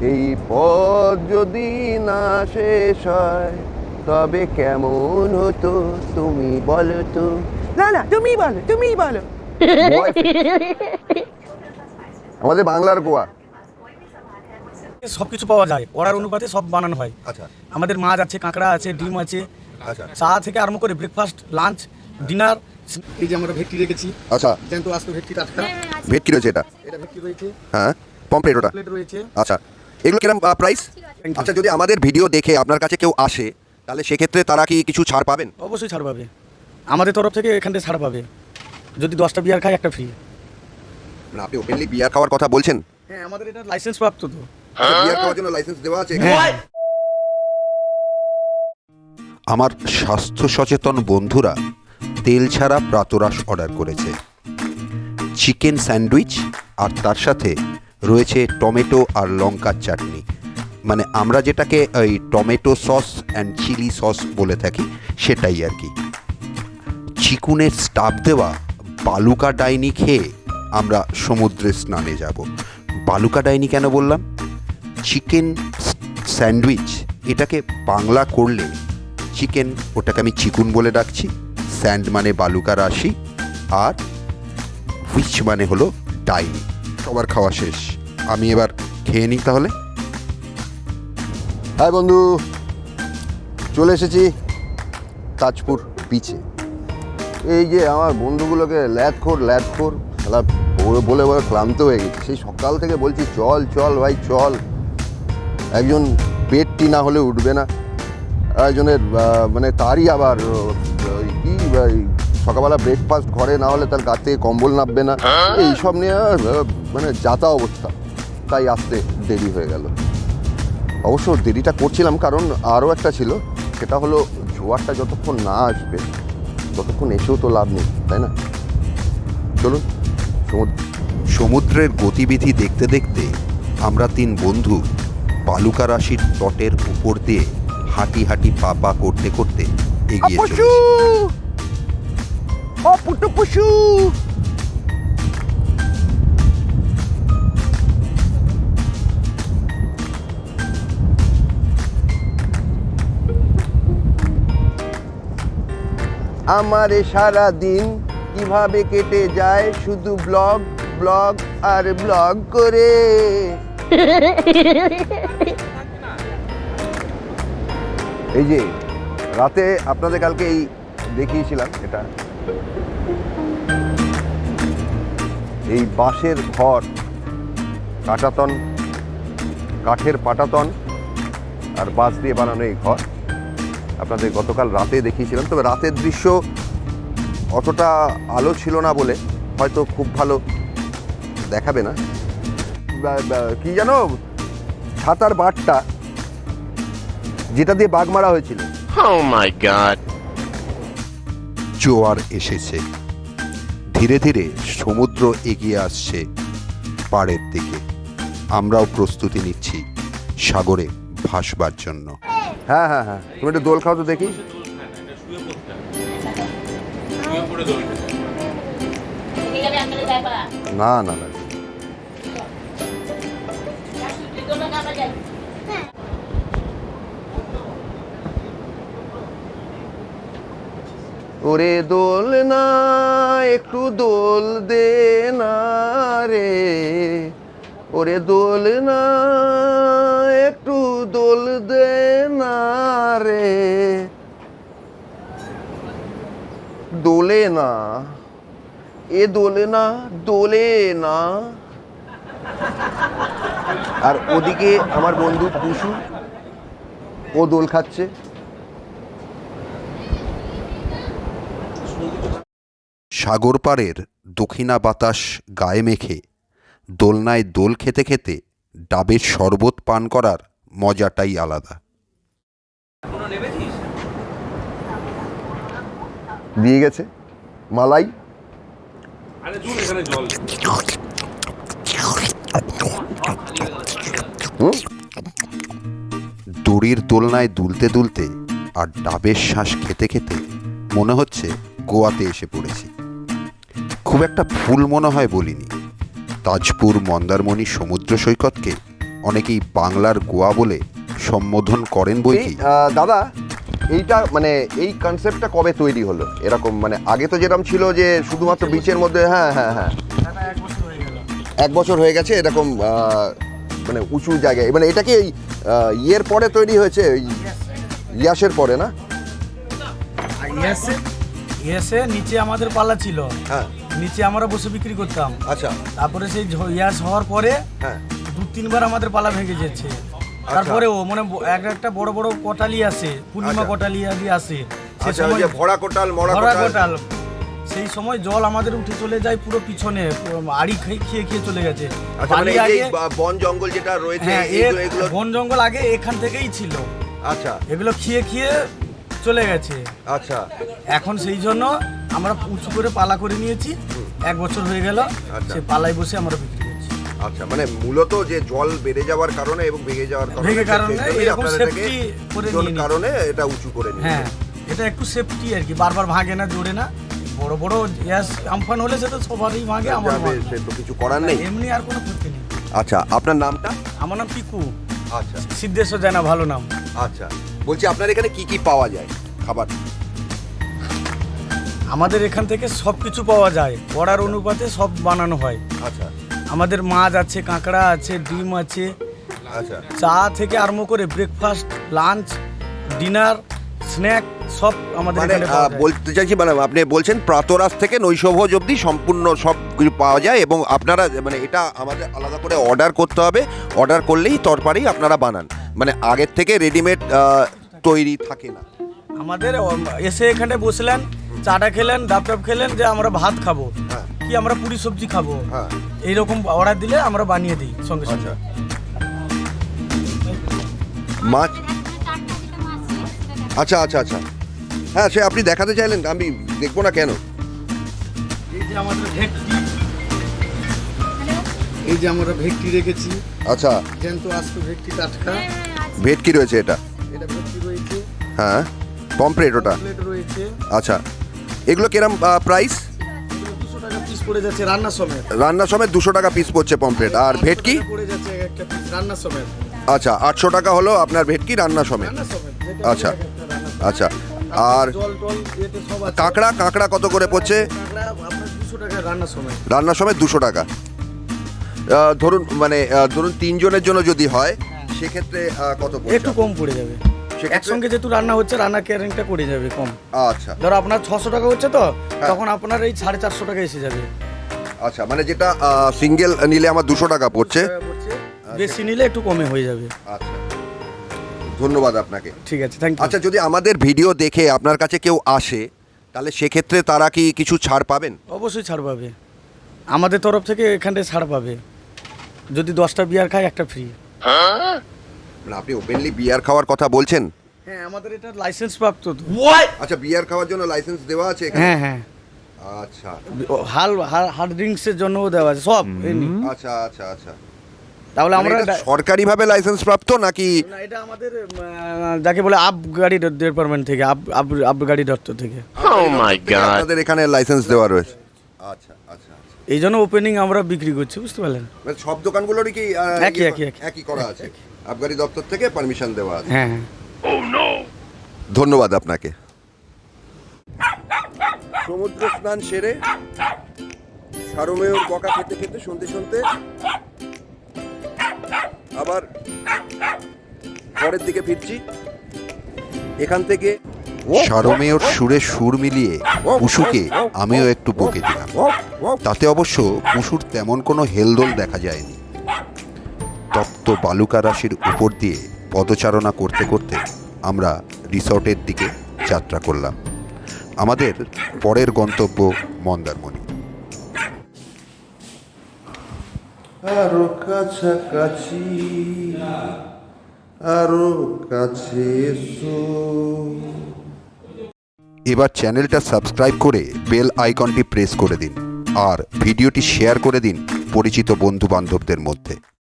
এই পথ যদি না শেষ হয় তবে কেমন হতো তুমি বলো তো? না না তুমি বলো তুমি বলো। আমাদের বাংলার গোয়া। সব কিছু পাওয়া যায় অর্ডার অনুপাতে সব বানানো হয়। আচ্ছা। আমাদের মাছ আছে কাঁকড়া আছে ডিম আছে। আচ্ছা। চা থেকে আরম্ভ করে ব্রেকফাস্ট লাঞ্চ ডিনার এই যে আমরা ভেটকি রেখেছি। আচ্ছা। জ্যান্ত আসতো ভেটকি টাটকা। ভেটকি রয়েছে এটা। এটা ভেটকি রয়েছে। হ্যাঁ পমপ্লেট ওটা। প্লেট রয়েছে। আচ্ছা। এগুলো কিরম প্রাইস আচ্ছা যদি আমাদের ভিডিও দেখে আপনার কাছে কেউ আসে তাহলে সেক্ষেত্রে তারা কি কিছু ছাড় পাবেন? অবশ্যই ছাড় পাবে। আমাদের তরফ থেকে এখান থেকে ছাড় পাবে। যদি দশটা বিয়ার খায় একটা ফ্রি না আপনি ওপেনলি বিয়ার খাওয়ার কথা বলছেন? হ্যাঁ আমাদের এটা লাইসেন্স প্রাপ্ত তো। বিয়ার খাওয়ার জন্য লাইসেন্স দেওয়া আছে? হ্যাঁ। আমার স্বাস্থ্য সচেতন বন্ধুরা তেল ছাড়া প্রাতরাশ অর্ডার করেছে। চিকেন স্যান্ডউইচ আর তার সাথে রয়েছে টমেটো আর লঙ্কার চাটনি। মানে আমরা যেটাকে ওই tomato sauce and chilli sauce বলে থাকি, সেটাই আর কি। চিকুনের স্টাফ দেওয়া বালুকা ডাইনি খেয়ে আমরা সমুদ্রে স্নানে যাব। বালুকা ডাইনি কেন বললাম? চিকেন স্যান্ডউইচ, এটাকে বাংলা করলে চিকেন ওটাকে আমি চিকুন বলে ডাকছি, স্যান্ড মানে বালুকা রাশি আর হুইচ মানে হলো ডাইনি। সবার খাওয়া শেষ। আমি এবার খেয়ে নিই তাহলে। হাই বন্ধু চলে এসেছি তাজপুর বিচে এই যে আমার বন্ধুগুলোকে ল্যাদখোর ল্যাদখোর খেলা বলে বলে বলে ক্লান্ত হয়ে গেছে। সেই সকাল থেকে বলছি চল চল ভাই চল। একজন পেটটি না হলে উঠবে না। একজনের মানে তারই আবার কি সকালবেলা ব্রেকফাস্ট ঘরে না হলে তার গাতে কম্বল নামবে না। এইসব নিয়ে মানে যাতা অবস্থা তাই আসতে দেরি হয়ে গেল। অবশ্য দেরিটা করছিলাম কারণ আরও একটা ছিল সেটা হলো জোয়ারটা যতক্ষণ না আসবে ততক্ষণ এসেও তো লাভ নেই তাই না? চলুন সমুদ্রের গতিবিধি দেখতে দেখতে আমরা তিন বন্ধু বালুকা রাশির তটের উপর দিয়ে হাঁটি হাঁটি পা পা করতে করতে এগিয়ে পশু চলেছি। আমার সারা দিন কীভাবে কেটে যায় শুধু ব্লগ ব্লগ আর ব্লগ করে? এই যে, রাতে আপনাদের কালকে এই দেখিয়েছিলাম এটা। এই বাঁশের ঘর কাটাতন, কাঠের পাটাতন আর বাঁশ দিয়ে বানানো এই ঘর আপনাদের গতকাল রাতে দেখিয়েছিলাম তবে রাতের দৃশ্য অতটা আলো ছিল না বলে হয়তো খুব ভালো দেখাবে না। কি জানো? ছাতার বাটটা যেটা দিয়ে বাঘ মারা হয়েছিল। Oh জোয়ার এসেছে। ধীরে ধীরে সমুদ্র এগিয়ে আসছে পাড়ের দিকে। আমরাও প্রস্তুতি নিচ্ছি সাগরে ভাসবার জন্য। হ্যাঁ হ্যাঁ হ্যাঁ। তুমি একটু দোল খাও তো দেখি। না না না। ওরে দোল না, একটু দোল দে না রে। ওরে দোল না, একটু দোল দে না রে। দোলে না, এ দোলে না দোলে না। আর ওদিকে আমার বন্ধু পুষু ও দোল খাচ্ছে। সাগর পাড়ের দক্ষিণা বাতাস গায়ে মেখে। দোলনায় দোল খেতে খেতে ডাবের শরবত পান করার মজাটাই আলাদা। দিয়ে গেছে মালাই। দড়ির দোলনায় দুলতে দুলতে আর ডাবের শ্বাস খেতে খেতে মনে হচ্ছে গোয়াতে এসে পড়েছি। খুব একটা ফুল মনে হয় বলিনি। তাজপুর মন্দারমণি সমুদ্র সৈকতকে অনেকেই বাংলার গোয়া বলে সম্বোধন করেন বই কি? দাদা এইটা মানে এই কনসেপ্টটা কবে তৈরি হলো? এরকম মানে আগে তো যেরকম ছিল যে শুধুমাত্র বিচের মধ্যে হ্যাঁ হ্যাঁ হ্যাঁ। এক বছর হয়ে গেছে এরকম মানে উঁচু জায়গায়। মানে এটা কি এই ইয়ের পরে তৈরি হয়েছে? ওই ইয়াসের পরে না? ইয়েসে ইয়েসে নিচে আমাদের পাল্লা ছিল। হ্যাঁ। নিচে আমরা বসে বিক্রি করতাম। আচ্ছা। তারপরে সেই ইয়াস হওয়ার পরে হ্যাঁ। দু তিনবার আমাদের পালা ভেঙে যাচ্ছে। তারপরে ও মানে এক একটা বড় বড় কটালি আসে পূর্ণিমা আচ্ছা। কটালি আদি সে আচ্ছা ওই যে ভরা কোটাল মরা কোটাল। কোটাল। সেই সময় জল আমাদের উঠে চলে যায় পুরো পিছনে আড়ি খেয়ে খেয়ে খেয়ে চলে গেছে। আচ্ছা মানে বন জঙ্গল যেটা রয়েছে হ্যাঁ বন জঙ্গল আগে এখান থেকেই ছিল। আচ্ছা। এগুলো খেয়ে খেয়ে চলে গেছে। আচ্ছা। এখন সেই জন্য আমরা উঁচু করে পালা করে নিয়েছি। এক বছর হয়ে গেল আচ্ছা। সে পালায় বসে আমরা বিক্রি করছি। আচ্ছা মানে মূলত যে জল বেড়ে যাওয়ার কারণে এবং ভেঙে যাওয়ার কারণে ভেঙে কারণে এরকম করে নিয়ে কারণে এটা উঁচু করে হ্যাঁ এটা একটু সেফটি আর কি বারবার ভাঙে না জোরে না। বড় বড় গ্যাস আমফান হলে সে তো সবারই ভাঙে আমার সে তো কিছু করার নেই। এমনি আর কোনো ক্ষতি নেই। আচ্ছা আপনার নামটা? আমার নাম পিকু। আচ্ছা। সিদ্ধেশ্বর জানা ভালো নাম। আচ্ছা বলছি আপনার এখানে কি কি পাওয়া যায় খাবার? আমাদের এখান থেকে সব কিছু পাওয়া যায়। অর্ডার অনুপাতে সব বানানো হয়। আচ্ছা। আমাদের মাছ আছে কাঁকড়া আছে ডিম আছে। আচ্ছা। চা থেকে আরম্ভ করে ব্রেকফাস্ট লাঞ্চ ডিনার স্ন্যাক সব আমাদের মানে এখানে পাওয়া যায়। বলতে চাইছি মানে আপনি বলছেন প্রাতরাস থেকে নৈশভোজ অবধি সম্পূর্ণ সব কিছু পাওয়া যায় এবং আপনারা মানে এটা আমাদের আলাদা করে অর্ডার করতে হবে। অর্ডার করলেই তরকারি আপনারা বানান। মানে আগের থেকে রেডিমেড তৈরি থাকে না। আমাদের এসে এখানে বসলেন। চাটা খেলেন ডাব টাব খেলেন যে আমরা ভাত খাব। হ্যাঁ। কি আমরা পুরি সবজি খাব? হ্যাঁ। এইরকম অর্ডার দিলে আমরা বানিয়ে দিই সঙ্গে সঙ্গে। আচ্ছা। মাছ? আচ্ছা আচ্ছা আচ্ছা। হ্যাঁ সে আপনি দেখাতে চাইলেন আমি দেখব না কেন? এই যে আমাদের ভেটকি। এই যে আমরা ভেটকি রেখেছি। আচ্ছা। জ্যান্ত আস্ত ভেটকি টাটকা। ভেটকি রয়েছে এটা। এটা ভেটকি রয়েছে। হ্যাঁ। পমপ্লেট ওটা। রয়েছে। আচ্ছা। এগুলো কিরম প্রাইস দুশো পড়ে যাচ্ছে রান্নার সময় রান্নার সময় দুশো টাকা পিস পড়ছে পমফ্রেট আর ভেটকি? পড়ে যাচ্ছে একটা পিস রান্নার সময় আচ্ছা আটশো টাকা হলো আপনার ভেটকি রান্না সময় আচ্ছা আচ্ছা আর কাঁকড়া কাঁকড়া কত করে পড়ছে? রান্নার সময় দুশো টাকা। ধরুন মানে ধরুন তিনজনের জন্য যদি হয় সেক্ষেত্রে কত একটু কম পড়ে যাবে। একসঙ্গে যেহেতু রান্না হচ্ছে রান্না ক্যারিংটা করে যাবে কম। আচ্ছা। ধরো আপনার ছশো টাকা হচ্ছে তো তখন আপনার এই সাড়ে চারশো টাকা এসে যাবে। আচ্ছা মানে যেটা সিঙ্গেল নিলে আমার দুশো টাকা পড়ছে। বেশি নিলে একটু কমে হয়ে যাবে। আচ্ছা। ধন্যবাদ আপনাকে। ঠিক আছে থ্যাংক ইউ আচ্ছা যদি আমাদের ভিডিও দেখে আপনার কাছে কেউ আসে তাহলে সেক্ষেত্রে তারা কি কিছু ছাড় পাবেন? অবশ্যই ছাড় পাবে। আমাদের তরফ থেকে এখানে ছাড় পাবে। যদি দশটা বিয়ার খায় একটা ফ্রি আপনি ওপেনলি বিয়ার খাওয়ার কথা বলছেন? হ্যাঁ আমাদের এটা লাইসেন্স প্রাপ্ত তো আচ্ছা বিয়ার খাওয়ার জন্য লাইসেন্স দেওয়া আছে এখানে? হ্যাঁ হ্যাঁ। আচ্ছা। হাল হার্ড ড্রিঙ্কসের জন্যও দেওয়া আছে সব আচ্ছা আচ্ছা আচ্ছা। তাহলে মানে আমরা সরকারিভাবে লাইসেন্স প্রাপ্ত নাকি? না এটা আমাদের যাকে বলে আপ গাড়ি ডিপার্টমেন্ট থেকে আপ আপ আপ গাড়ি দপ্তর থেকে। আপনাদের এখানে লাইসেন্স দেওয়া রয়েছে। আচ্ছা আচ্ছা আচ্ছা। এই জন্য ওপেনিং আমরা বিক্রি করছি বুঝতে পারলেন? মানে সব দোকানগুলোরই কি একই, ইয়ে- একই, একই। একই করা আছে? আবগারি দপ্তর থেকে পারমিশন দেওয়া আছে। হ্যাঁ। হ্যাঁ ধন্যবাদ আপনাকে। সমুদ্র স্নান সেরে সারমেয়র বকা খেতে খেতে শুনতে শুনতে আবার পরের দিকে ফিরছি। এখান থেকে সারমেয়র সুরে সুর মিলিয়ে পুশুকে আমিও একটু বকে দিলাম। তাতে অবশ্য পুশুর তেমন কোনো হেলদোল দেখা যায়নি। তপ্ত বালুকা রাশির উপর দিয়ে পদচারণা করতে করতে আমরা রিসর্টের দিকে যাত্রা করলাম। আমাদের পরের গন্তব্য মন্দারমণি। আরও কাছাকাছি আরও কাছে এবার চ্যানেলটা সাবস্ক্রাইব করে বেল আইকনটি প্রেস করে দিন আর ভিডিওটি শেয়ার করে দিন পরিচিত বন্ধু বান্ধবদের মধ্যে।